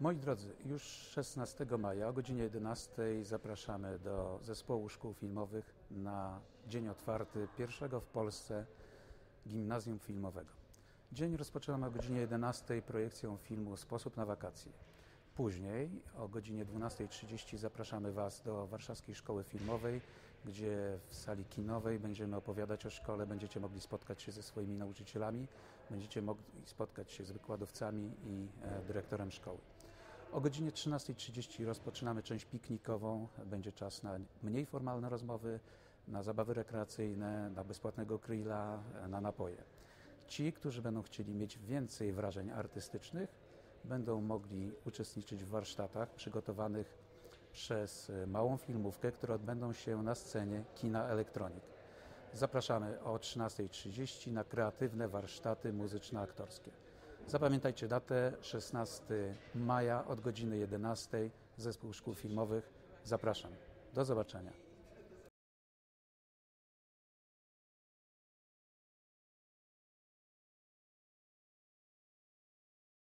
Moi drodzy, już 16 maja o godzinie 11 zapraszamy do Zespołu Szkół Filmowych na dzień otwarty pierwszego w Polsce gimnazjum filmowego. Dzień rozpoczynamy o godzinie 11 projekcją filmu Sposób na wakacje. Później o godzinie 12.30 zapraszamy Was do Warszawskiej Szkoły Filmowej, gdzie w sali kinowej będziemy opowiadać o szkole, będziecie mogli spotkać się ze swoimi nauczycielami, będziecie mogli spotkać się z wykładowcami i e, dyrektorem szkoły. O godzinie 13.30 rozpoczynamy część piknikową. Będzie czas na mniej formalne rozmowy, na zabawy rekreacyjne, na bezpłatnego grilla, na napoje. Ci, którzy będą chcieli mieć więcej wrażeń artystycznych, będą mogli uczestniczyć w warsztatach przygotowanych przez małą filmówkę, które odbędą się na scenie Kina Elektronik. Zapraszamy o 13.30 na kreatywne warsztaty muzyczno-aktorskie. Zapamiętajcie datę 16 maja od godziny 11 Zespół Szkół Filmowych. Zapraszam. Do zobaczenia.